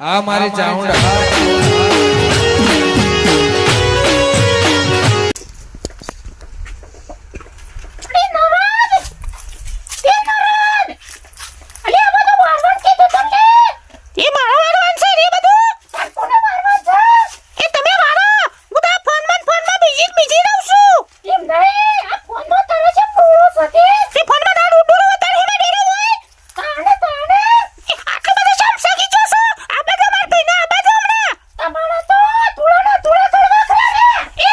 આ મારી ચાઉંડા અરે નવાજ તે નવાજ અલે આ બધું વારવાન કીધું તમને એ મારો વારવાન છે રે બધું કોને વારવાન છે એ તમે વારો હું તો આ ફોનમાં ને ફોનમાં બીજી ને બીજી રહું છું એમ નહીં આ ફોનમાં તારે છે પૂરો સકે તે ફોનમાં ના ડૂડું રહો તારે હેમાં ડેરો હોય તાણે તાણે એ આટલો બધો શામ સગી જો છો આ બધા માર ભાઈના આ બાજુ હમણાં તમારા તો ધૂળાના ધૂળા કરવા ખરા એ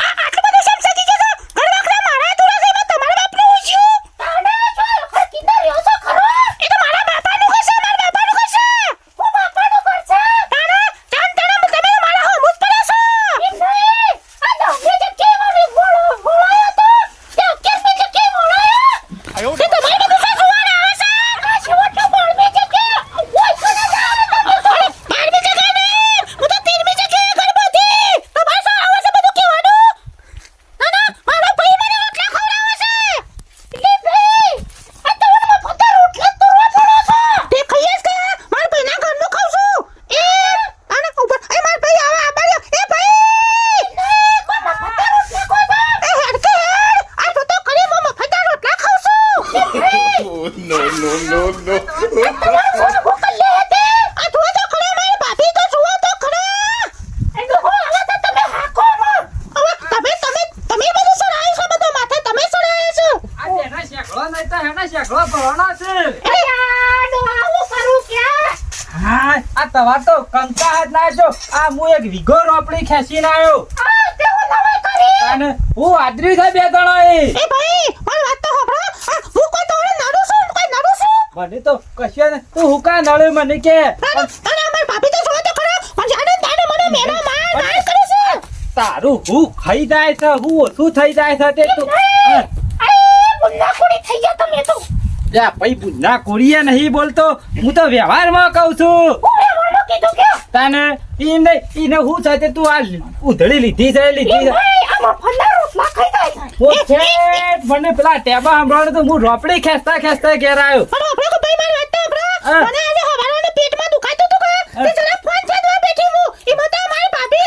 આ આટલો બધો શામ સગી જો છો ઘર વાખરા મારા ધૂળા છે એમાં તમારા બાપનું ઉજ્યું તાણે જો લખર કિંદર રહ્યો છો ખરો એ તો મારા બાપાનું કરશે મારા બાપાનું કરશે હું બાપાનું કરશે તાણે જાન તાણે તમે મારા હો મુજ પડ્યા છો એમ નહીં આ દોગરી જે કેવાની બોલો બોલાયો તો તે અકેર મે જે કે બોલાયો તે તમારે બધું શું જોવાના આવે છે આ શેવટનો બોલ મે જે કે ઓય કોને જાવ બાર મે જગ્યા નહીં હું તો તેર મે જગ્યાએ ઘર બાંધી તમારે શું આવે છે બધું કહેવાનું ના ના મારો ભાઈ મને રોટલા ખવડાવે છે લે ભાઈ આ તો મને મફત રોટલા તોડવા પડો છો તે ખાઈસ કે મારા ભાઈના ઘરનું ખાવ છું એ આને ઉપર એ મારા ભાઈ આવે આ બાજુ એ ભાઈ કોઈ મફત રોટલા કોઈ એ હેડ કે હેડ આ તો તો કરી હું મફત રોટલા ખાવ છું એ ભાઈ નો નો નો નો તમારો ફોન ભૂકલ લે તે આ જુઓ તો ખરા મારી ભાભી તો જુઓ તો ખરા એ તો હો હવે તો તમે હાકો માં હવે તમે તમે તમે બધું સડાયું છે બધું માથે તમે સડાયું છો આ એના શેકડો નહીં તો એના શેકડો ભરવાનો છે અરે યાર આવું કરું ક્યાં હા આ તમાર તો જો આ હું એક વીઘો રોપડી ખેંચીને આવ્યો અને હું આદરી થાય બે ગણો એ. ભાઈ પણ વાત તો સાંભળો. હું કોઈ તોડે નડું છું? કોઈ નડું છું? મને તો કશે ને તું હુકા નળે મને કે? અને અને ભાભી તો જુઓ તો ખરા. પણ જાણે તારે મને મેરો માર માર કરે છે. તારું હું ખાઈ જાય છે હું ઓછું થઈ જાય છે તે તું હા. અરે ગુંડા કુડી થઈ ગયા તમે તો. જા ભાઈ બુના કોરીએ નહીં બોલતો. હું તો વ્યવહારમાં કહું છું. હું કે તને ઈ નહીં ઈને હું છે તે તું આ ઉધળી લીધી છે લીધી છે. આમાં ફંદા રોટલા ખાઈ જાય હું છેક મને પેલા ટેબા સંભળાવ્યો તો હું રોપડી ખેંચતા ખેંચતા ઘેર આવ્યો પણ આપણે તો ભાઈ મારી વાત તો હા. મને આજે હવારાને પેટમાં દુખાતું હતું કે તે જરા ફોન છેદવા બેઠી હું. ઈ બતા મારી ભાભી.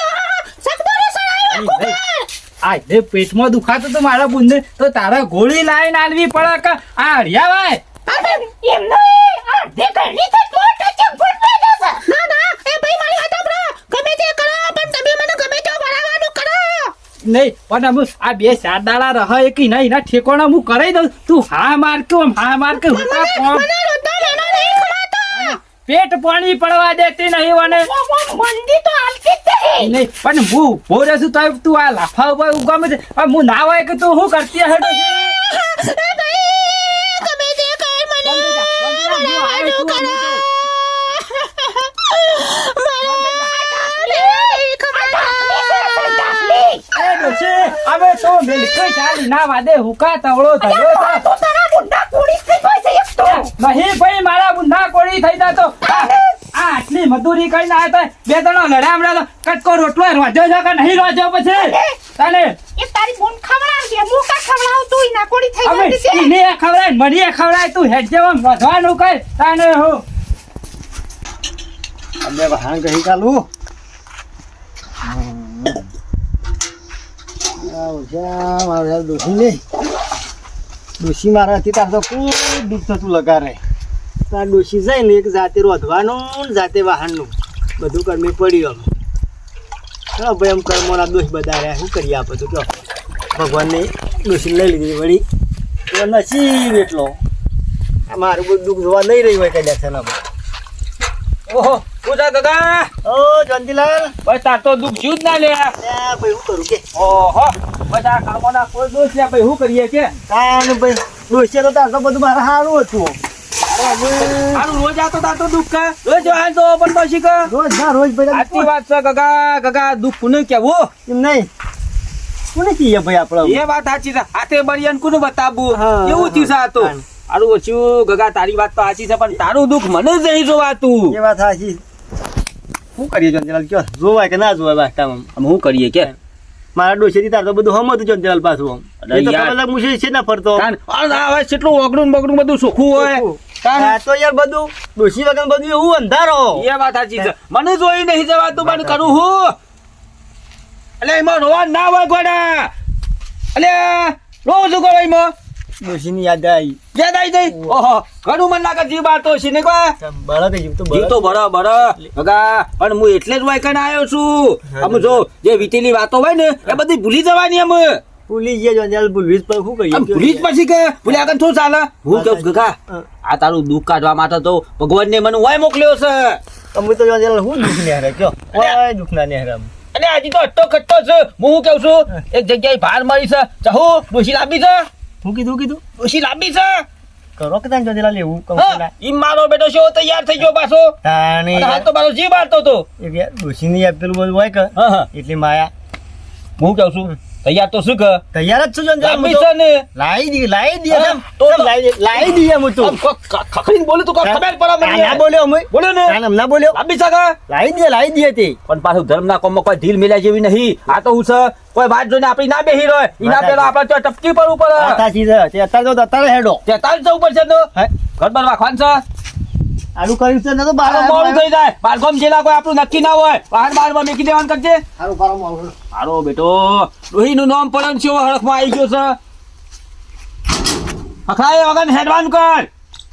કુકર પેટમાં દુખાતું તો બુંદે તો તારા ગોળી લાઈન આલવી પડે કે આ હરિયા ભાઈ એમ નહીં આ દે ઘરની નહીં. પણ હું આ બે ચાર દાડા રહે એક નહીં. ના ઠેકોણા હું કરાઈ દઉં. તું હા માર કે હા માર કે હું પેટ પાણી પડવા દેતી નહીં મને મંદી તો હાલતી જ નહીં નહીં પણ હું ઊભો રહેશું તો તું આ લાફા ઉપર ઉગામે છે. હું ના હોય કે તું શું કરતી હશે એ ભાઈ ગમે તે કર મને ભરાવાનું કરો અરે ડોશી હવે તો બિલકુલ ચાલી ના વાદે હુકા તવળો થયો છે નહીં ભાઈ મારા બુંડા કોળી થઈ જતો આ આ આટલી મજૂરી કરીને આવ્યો તો બે ત્રણ લડા હમણાં તો કટકો રોટલો રોજો છે કે નહીં રોજો પછી? તને હવે ઈને ખવડાય મને ખવડાય તું હેડ જેવો વધવાનું કર. તને હું અમે વાહન કહી ચાલુ ડોસી નહીં ડોસી મારાથી તાર તો ખૂબ દુઃખ થતું લગારે તાર ડોસી જાય ને એક જાતે રોધવાનું ને જાતે વાહનનું. બધું કરમી પડ્યું અમે હા, ભાઈ એમ કર્મોના દોષ બધા રહ્યા શું કરીએ આ બધું કહો. ભગવાનને ડોસી લઈ લીધી વળી. તો નસીબ એટલો. મારું બધું દુઃખ જોવા નહીં રહ્યું હોય કદાચ છે ઓહો. પૂજા દાદા. ઓ જંતીલાલ ભાઈ તાર તો દુઃખ જ્યું જ ના લે. ભાઈ હું કરું કે? ઓહો. બધા કામોના કોઈ દોષ લે ભાઈ શું કરીએ કે? કાન ભાઈ ડોસી તો તાર તો બધું મારે સારું હતું. રોજ આતો તાર તો દુઃખ રોજ તો પણ તો શીખ. રોજ ના રોજ ભાઈ સાચી વાત છે ગગા. ગગા દુઃખ કોને કેવું એમ નહીં. કોને કહીએ ભાઈ આપણે એ વાત સાચી છે. હાથે બળિયાન કોને બતાવવું? હા, એવું થયું છે આ તો. સારું ઓછું ગગા તારી વાત તો સાચી છે પણ તારું દુઃખ મને જ નહીં જોવાતું. એ વાત સાચી. શું કરીએ જંજલાલ કયો? જોવાય કે ના જોવાય વાસ્તામાં અમે શું કરીએ કે? મારા ડોશીથી તાર તો બધું હમ હતું ચંચલ પાછું એ તો ખબર લાગે મુશી છે ને ફરતો. હવે કેટલું ઓગણું બગડું બધું સોખું હોય. તો યાર બધું ડોશી વગર બધું એવું અંધારો. એ વાત સાચી છે. મને જોઈ નહીં જવાતું મને કરું હું. એટલે એમાં રોવા ના હોય ગોડા. એટલે છું કરો એમાં? ડોશીની યાદ આવી. યાદ આવી જઈ. ઓહો ઘણું મન લાગે જીવ બાળતો છે ને બળદ જીવ તો જીવ તો બળા બળા. બગા પણ હું એટલે જ વાયકણ આવ્યો છું. આમ જો જે વીતેલી વાતો હોય ને એ બધી ભૂલી જવાની આમ ભૂલી ગયા ચંચલ ભૂલવી જ પણ શું કરીએ? ભૂલી જ પછી કે? ભૂલ્યા આગળ શું ચાલે? હું કહું ગગા આ તારું દુઃખ કાઢવા માટે તો ભગવાનને મને વાય મોકલ્યો છે. અમે તો ચંચલ હું દુઃખ ને હરે કયો? કોઈ દુઃખ ના ને હરે અને હજી તો અટ્ટો કટ્ટો છે. હું કેવું છું? એક જગ્યાએ ભાર મળી છે. ચહુ ડોશી લાંબી છે. હું કીધું કીધું? ડોશી લાંબી છે? કરો કે તને ચંચલ લેવું કહું ઈ મારો બેટો શો તૈયાર થઈ ગયો પાછો. તાણી અને હાથ તો મારો જીવ આતો તો એ ડોશીની યાદ પેલું બધું હોય કે? હા માયા. હું કહું છું તૈયાર તો શું કે તૈયાર જ છું લાંબી છે. ને? લાઈ દી લાઈ દી. તો લાઈ દી- એમ તું. ખખડીને બોલું તો ખબર પડે મને. ના બોલ્યો અમે બોલ્યો ને? ના ના બોલ્યો. લાંબી છે કે? લાઈ દી લાઈ દી હતી પણ પાછું ધર્મના કોમમાં કોઈ ઢીલ મિલ્યા જેવી નહીં. આ તો હું છે કોઈ વાત જોઈને આપણી ના બેહી રહ્યો એના પેલા આપણે તો ટપકી પર તે અત્યારે તો અત્યારે હેડો. તે તાર જવું પડશે તો? ઘર બનવા ખાન છે? આનું કર્યું છે ને તો બાર મોડું થઈ જાય. બારગોમ જેલા કોઈ આપણું નક્કી ના હોય. બહાર બહારમાં મેકી દેવાનું કરજે. હારો બારો મોડું હારો બેટો. ડોહીનું નામ પડન છે હળખમાં આવી ગયો છે. હખડાય વગર હેડવાન કર.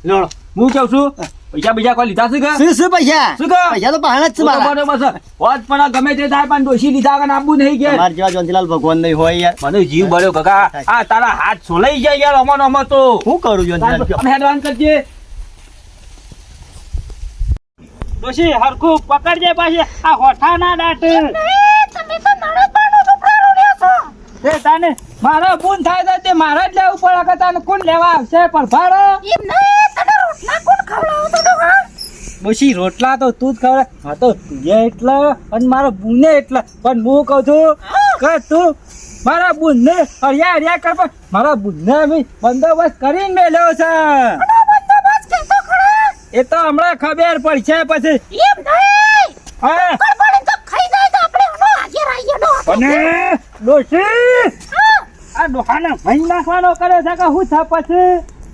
લો. હું કહું છું? પૈસા બીજા કોઈ લીધા છે કે? શું શું પૈસા? શું કે? પૈસા તો બહાના જ છે મારા બરોબર છે વાત પણ ગમે તે થાય પણ ડોશી લીધા વગર આપવું નહીં કે. મારા જેવા જોનજીલાલ ભગવાન નહીં હોય યાર. મને જીવ બળ્યો કાકા. આ તારા હાથ સોલાઈ જાય યાર અમન અમર તો. શું કરું જોનજીલાલ હેડવાન કરજે. ડોશી હરખું પકડજે પાછી. આ હોઠા ના દાટ તમે તો છો. તને મારો બૂન થાય તો તે મારા જ લેવું પડે કે તને કોણ લેવા આવશે પણ ભાડો એમ નહીં તને રોટલા કોણ ખવડાવતો તો હા ડોશી રોટલા તો તું જ ખવડે. હા તો તું એટલે અને મારો બુને એટલે. પણ હું કહું છું કે તું મારા બુનને હરિયા હરિયા કર મારા બુનને અમે બંદોબસ્ત કરીને મેલ્યો છે આનો બંદોબસ્ત કેતો ખરા એ તો હમણાં ખબર પડશે પછી. એમ નહીં. હા. કડબડી તો ખાઈ જાય તો આપણે એનો હાજર આવીએ ડો અને ડોશી આ ડોહાને ભઈ નાખવાનો કર્યો છે કે હું થા પછી?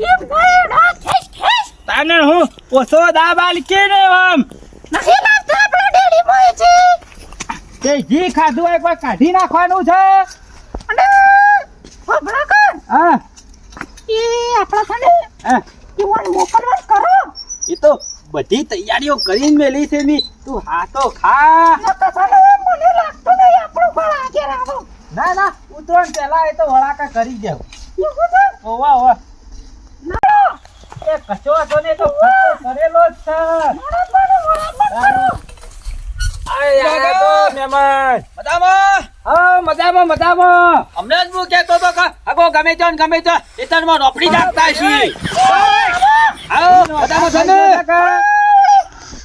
એમ નહીં ડો ખેસ ખેસ. તાને હું ઓછો દાબાલ કે ને આમ નથી લાગતો આપણે ડેડી મોય છે તે જી ખાધું હોય કોઈ કાઢી નાખવાનું છે. અને કર. હા. એ આપણા સાને હા. ઈવન મોકલવાનું કરો. એ તો બધી તૈયારીઓ કરીને મેલી છે મી. તું હા તો ખા. મને લાગતું નહીં આપણું ફળ હાજર આવો ના ના ઉતરણ પેલા એ તો વળાકા કરી દેવ. ઓવા ઓવા. એ કચો હતો ને તો કરેલો જ છે. તો મહેમાન. મજામાં? હા મજામાં મજામાં. હમણાં જ હું કહેતો હતો કે ગમે તે ગમે તે ખેતરમાં રોપડી નાખતા છીએ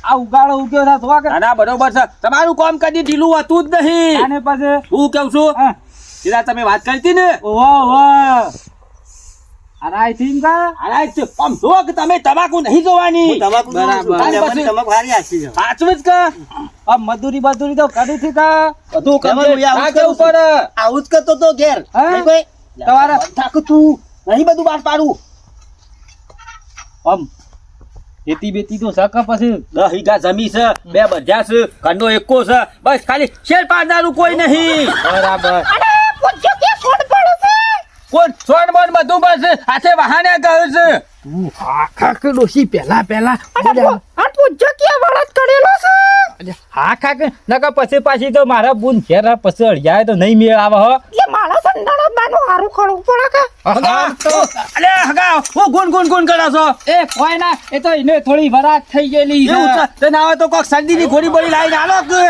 આ ઉગાડો ઉગ્યો છે તો કે ના ના બરોબર છે. તમારું કામ કદી ઢીલું હતું જ નહીં. પછી હું કહું છું સીધા તમે વાત કરી ને. અરાય થીમ અરે છે, આમ જો કે તમે તમાકુ નહીં જોવાની. હું તમાકુ બરાબર. તમાકુ હારી આશી છે. સાચું જ કે? આ મજૂરી મજૂરી તો કરી થી કા? બધું આવું જ કરું આવું જ કરતો તો ઘેર. કોઈ તમારા થાક તું નહીં બધું બહાર પાડું. આમ ખેતી બેતી તો સાકા પાસે. દસ વીઘા જમી છે બે બધા છે કંડો એકો છે બસ ખાલી શેર પાડનારું કોઈ નહીં. બરાબર. અને પૂછ્યો કે છોડ પડે છે? કોણ? છોડ બોડ બધું બસ હાથે વહાને ગયું છે. તું આખા કે ડોસી પહેલા પહેલા અને પુ- કે વળત કરેલો છે? હા ખા કે નકા પછી પાછી તો મારા બુન ઘેરા પછી અડિયાય તો નહીં મેળ આવે હો. એટલે મારા હારું ખડવું પડે કે? અલે હગા હું ગુન ગુન ગુન કરો છો. એ કોઈ ના એ તો એને થોડી વરાત થઈ ગયેલી તે ના તો કોક ગોળી બોળી લાવીને આલો કે?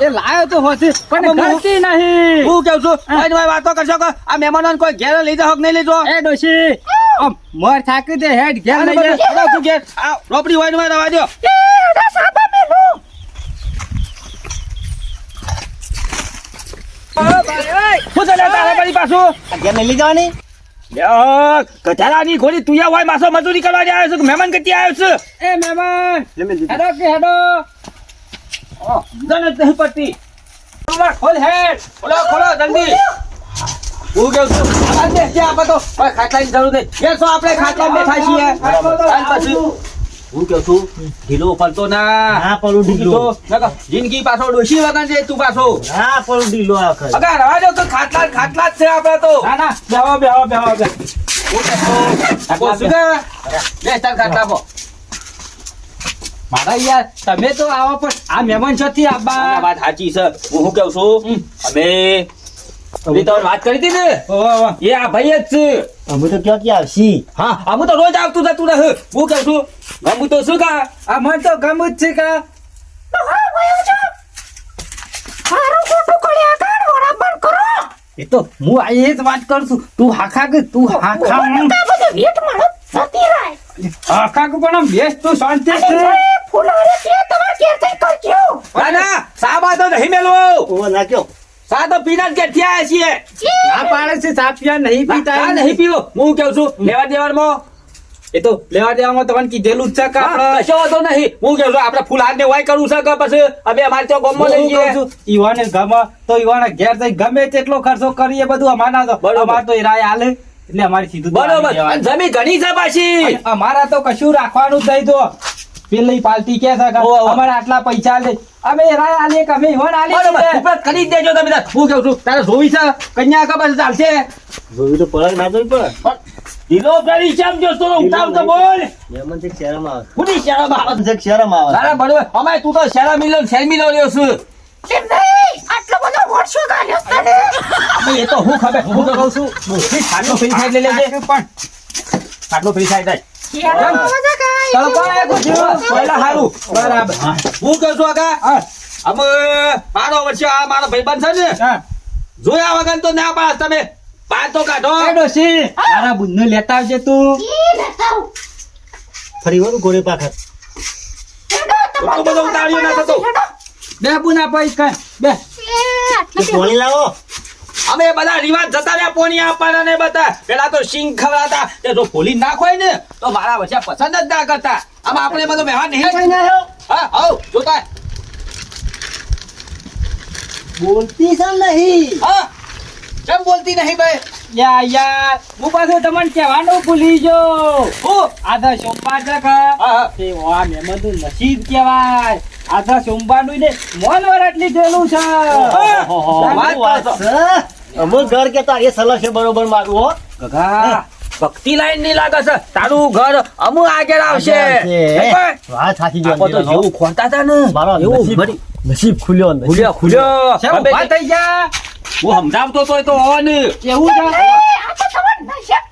એ લાયો તો હોતી પણ હું- નહીં. હું કેવું છું? કોઈ કોઈ વાતો કરશો કે આ મહેમાનોને કોઈ ઘેર લઈ જાઓ નહીં લઈ જાઓ? એ ડોશી મર થાકી દે હેડ ઘેર લઈ જા. તું ઘેર આ રોપડી હોય ને રવા દ્યો. એ પાછું? આ લઈ જવાની? ગધારાની ઘોડી તુયા હોય માસો મજૂરી કરવા આવ્યો છે મહેમાન કતી આવ્યો છે. એ મહેમાન. હેડો કે હેડો? સમજણ જ નહીં પડતી. ખોલ હેડ. ખોલો ખોલો જલ્દી. હું કેવું છું? આ બેસ જા આપણે તો ખાટલાની જરૂર નહીં. બેસો આપણે ખાટલામાં બેઠા છીએ. પછી. હું કેવું છું? ઢીલો પડતો ના. હા પડું ઢીલો. જિંદગી પાછો ડોશી વગર છે તું પાછો. હા પડું ઢીલો આ અગા રવા દો તો ખાટલા ખાટલા જ છે આપણે તો. ના ના બેહો બેહો બેહો બેહો. બોલ શું કે? બેસ તાર ખાટલા પર. મારા યાર તમે તો આવો પણ આ મહેમાન છથી આ આબા વાત સાચી છે. હું શું કહું છું? અમે પેલી તો વાત કરી હતી ને. એ આ ભાઈ જ છે. અમે તો ક્યાં ક્યાં આવશી હા આમ તો રોજ આવતું જતું રહે. હું કહું છું ગમું તો શું કા આ મને તો ગમું જ છે કે તો હા વયો છો મારું ખોટું કર્યા કાઢ બરાબર કરો એ તો હું આ એ જ વાત કરું છું. તું હાખા કે તું હાખા વેટ મારો જતી રહે હાખા કે પણ બેસ તું શાંતિ છે. ફૂલારે તે તમારે ઘેર જઈ કરજો. ના ના સાબા તો નહીં મેલવો ઓ નાખ્યો સા તો પીના જ ઘેરથી છીએ. ના પાડે છે સાપિયા નહીં પીતા નહીં પીવો. હું કેવું છું લેવા દેવામાં એ તો લેવા દેવામાં તમને કીધેલું જ છે કે આપણે કશો વાંધો નહીં. હું કહું છું આપણે ફૂલ હાથ ને વાય કરવું છે કે પછી અમે અમારે ત્યાં ગામમાં લઈ જઈએ? ઈવાને ગમે તો ઈવાને ઘેર જઈ ગમે તેટલો ખર્ચો કરીએ બધું અમારા તો. બરોબર. અમાર તો એ રાય હાલે. એટલે અમારી સીધું બરોબર. જમીન ઘણી છે પાછી. અમારા તો કશું રાખવાનું જ નહીં તો. પેલી પાલટી કે છે હોવે, હોવે. અમારે આટલા પૈસા લે અમે રાય કે અમે હાલીએ બરોબર. કરી દેજો તમે હું કહું છું તારે જોવી છે? કન્યા ખબર ચાલશે? જોવી તો પડે ના જોયું પડે? ઢીલો કરી કેમ જોશો તો ઉતાવ તો બોલ. મહેમાન છે કે આવે. ખુદી શરમ આવે. છે કે શહેરમાં આવે. તારા બરોબર અમારે તું તો શેરા મિલો શેર મિલો રહ્યો છું. એમ નહીં? આટલો બધો વર્ષો ગાલ્યો તને? અમે એ તો હું ખબર હું તો કહું છું. ડોશી ખાટલો ફ્રી થાય લઈ લેજે. પણ. ખાટલો ફ્રી થાય જાય શિયાળામાં મજા કાંઈ. તડકો આવ્યો છે. પહેલા હારું. બરાબર. હું. કહું આગા હા, મારો વર્ષે આ મારો ભાઈબંધ છે ને? હા. જોયા વગર તો ના પાડસ તમે. પાર તો કાઢો એ ડોશી, મારા બુનને લેતા આવજે તું. ફરી વળું ઘોડે પાખર તો બધો એટલું ના થતો બે બુના પૈસ બે. પોણી લાવો. અમે બધા રિવાજ જતા રહ્યા પોણી આપવાના ને બધા. પેલા તો સિંગ ખવડાતા તે જો પોલી નાખ હોય ને તો મારા વચ્ચે પસંદ જ ના કરતા. આમ આપણે બધો વ્યવહાર નહીં હા આવ જોતા. બોલતી છે નહીં. હા. કેમ બોલતી નહીં ભાઈ. યા યાર હું પાછો તમને કહેવાનું ભૂલી જો હું? આધા સોમવાર છે કે? વા તે નસીબ કહેવાય. આધા તો સોમવારનું ને મોલ વરટ લીધેલું છે. અમુક ઘર કે તારી સલાહ છે બરોબર મારું હો. ગગા ભક્તિ લાઈનની લાગે છે. તારું ઘર અમુ આગળ આવશે? વાત સાચી જો તો જેવું ખોરતા હતા ને? મારો નસીબ નસીબ ખુલ્યો નસીબ ખુલ્યો ખુલ્યો. વાત થઈ જા હું સમજાવતો તો છે એ, આ તો તમારે નશેબ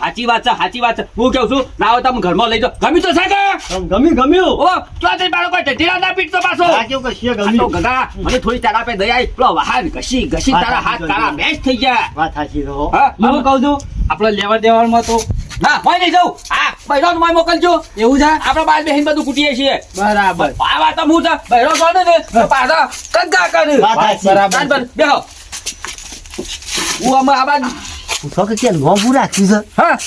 સાચી વાત છે સાચી વાત છે. હું કેવું છું ના તમે ઘરમાં લઈ જાઓ. ગમી તો છે કે? ગમ્યું ગમ્યું. ઓ ક્યાં જઈ બાળકો ઢીલા ના પીટતો પાછો. કેવું કે છે આ તો ગમ્યું? ગગા મને થોડી તારા પે દયા આવી. પેલો વાહન ઘસી ઘસી હા, તારા હા, હાથ તારા બેસ થઈ ગયા. વાત સાચી છે હા. હું કહું છું? આપણે લેવા દેવામાં તો ના હોય નહીં જવું. બૈરો મોકલજો. એવું છે? આપણે બાર બેહીન બધું કૂટીએ છીએ. બરાબર. આ વાત હું છે. બૈરો જોડે ને પાછા કંકા કરે. બરાબર. બેહો. હું આમાં આ બાજુ. કે કે નોમ રાખ્યું છે? હા.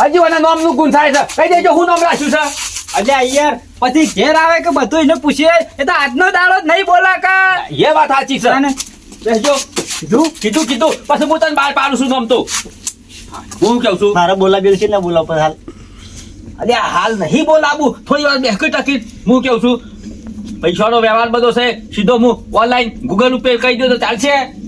હજી મને નોમનું ગુણ થાય છે. કહી દેજો હું નામ રાખ્યું છે. અલ્યા યાર પછી ઘેર આવે કે બધું એને પૂછીએ એ તો આજનો દાડો જ નહીં બોલા કા. એ વાત સાચી છે. અને બેસજો. કીધું? કીધું કીધું. પછી હું તને બહાર પાડું છું નામ હું કહું છું? મારે બોલાવેલું છે ને બોલાવ પર હાલ. અરે હાલ નહીં બોલાવું. થોડી વાર બેસકી ટકી. હું કહું છું? પૈસાનો વ્યવહાર બધો છે. સીધો હું ઓનલાઈન ગૂગલ ઉપર કહી દઉં તો ચાલશે?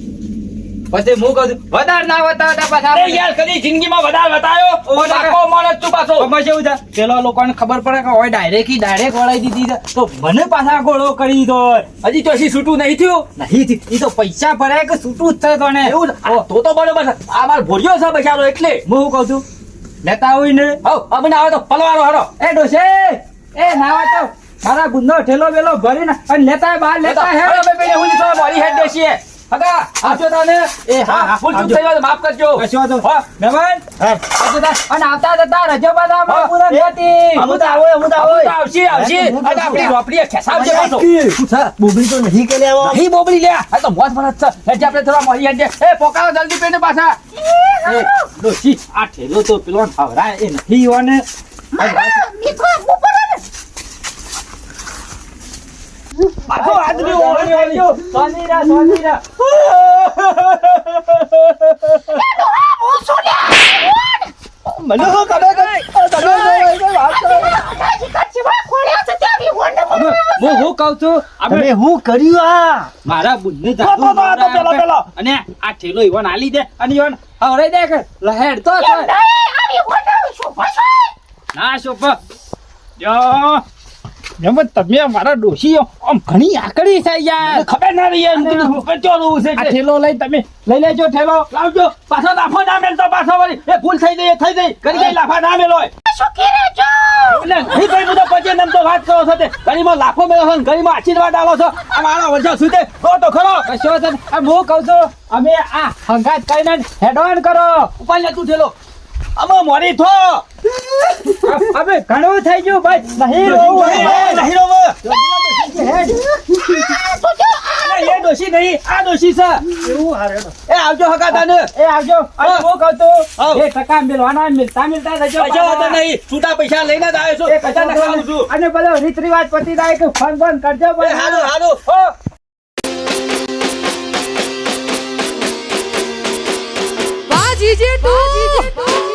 પછી હું કહું વધારે ના બતાવતા પાછા યાર કદી જિંદગીમાં વધારે વતાયો? પાકો માણસ તું પાછો આમાં કેવું છે પેલા લોકોને ખબર પડે કે હોય ડાયરેક્ટ ઈ ડાયરેક્ટ વળાઈ દીધી છે. તો મને પાછા ગોળો કરી દીધો હજી તો હજી છૂટું નહીં થયું? નહીં ઈ તો પૈસા ભરાય કે છૂટું જ થયું તને. એવું? તો તો બરોબર આ માર ભોર્યો છે બચારો એટલે. હું શું કહું છું? લેતા હોય ને હવ અમને આવે તો પલવારો હરો. એ ડોશે એ નાવા તો મારા ગુંદો ઠેલો બેલો ભરીને અને લેતા બહાર લેતા હે. પેલે તો મોરી હેડ દેશીએ હગા આપજો તને. એ હા, હા, ભૂલ ચૂક આવજો. થઈ તો માફ કરજો. કશો વાંધો હા. મહેમાન? હા. આવજો તાર. અને આવતા જતા રજો બધા હા. પૂરા નથી અમુક તો આવો અમુક તો આવો. તો આવશે આવશે. તો અને આપણી છું. રોપડીએ ખેસાવજે પાછો. બોબડી તો નહીં કે લેવો? નહીં બોબડી લે. આ તો મોજ ભરત છે. એટલે આપણે થોડા મળી દે એ પોકાવો જલ્દી પેને પાછા. એ ડોશી આ ઠેલો તો પેલો ખવરાય એ નથી. પાછો આદમી ઓળે ઓળે. સોની રા સોની રા મને ખબર કે તમે વાત કરો હું હું કહું છું આપણે તમે હું કર્યું આ મારા તો, તો, તો, તો, પેલો. અને આ ઠેલો ઈવન આલી દે અને ઈવન હવરાઈ દે કે લહેર તો ના શોભ જો જેમ તમે મારા ડોશી આમ ઘણી આકડી છે યાર. ખબર ના રહી યાર હું તને છે આ. ઠેલો લઈ તમે લઈ લેજો ઠેલો. લાવજો. પાછો લાફો ના મેલતો પાછો વળી. એ ભૂલ થઈ ગઈ થઈ ગઈ. કરી ગઈ લાફા ના મેલો શું કરે છો? એટલે નહીં કઈ બધો પછી નમ તો વાત કરો છો તે. ગરીમાં લાફો મેળો છો ને ગરીમાં આશીર્વાદ આલો છો. આ મારા વર્ષો સુધી. તો તો ખરો. કશો. આ હું કહું છું અમે આ હંગાત કરીને હેડ ઓન કરો. ઉપર લે તું થેલો અમે મોરી થો. હવે ઘણું થઈ ગયું ભાઈ. નહીં રોવું નહીં રોવું એ દોષી નહીં આ દોષી છે. એવું હારે એ આવજો હકા તને એ આવજો. અરે હું કહું છું એ ટકા મેલવાના મિલતા મિલતા રહેજો પૈસા વાંધો નહીં. છૂટા પૈસા લઈને જ આવ્યો એ કચા ના પૈસા છું. અને બોલો રીત રિવાજ પતી જાય કે ફોન ફોન કરજો ભાઈ હાલો હારું હો. વાજી જેટલું